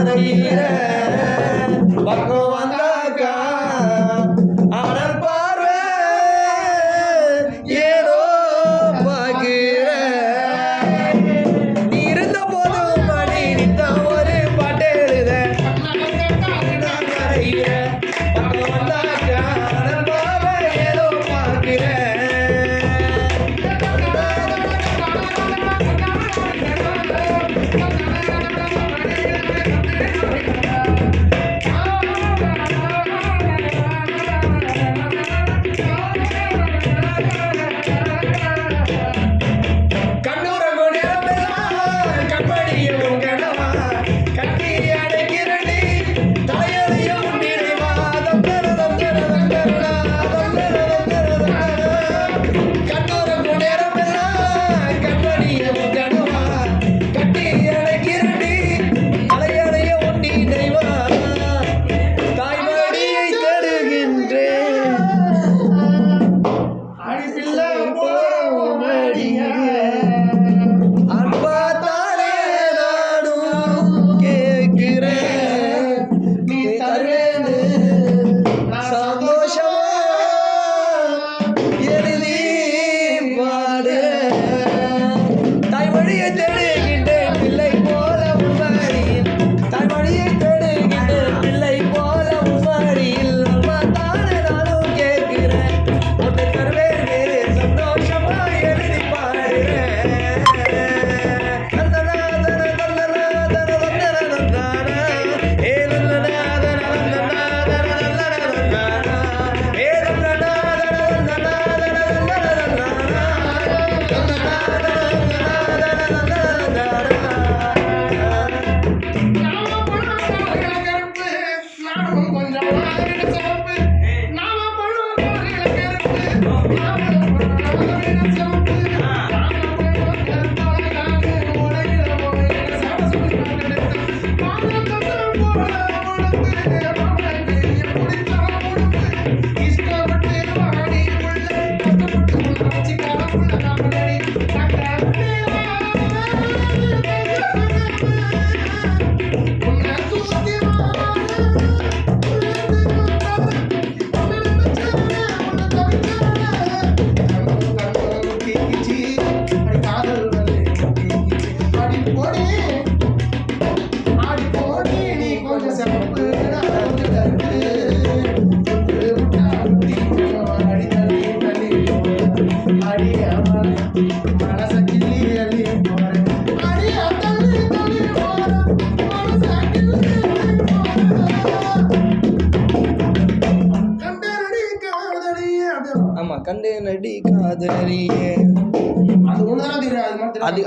மறையிற பக்கம் Bye. கண்டேனடி காதலியே அது ஒண்ணுதான் தெரியும் அது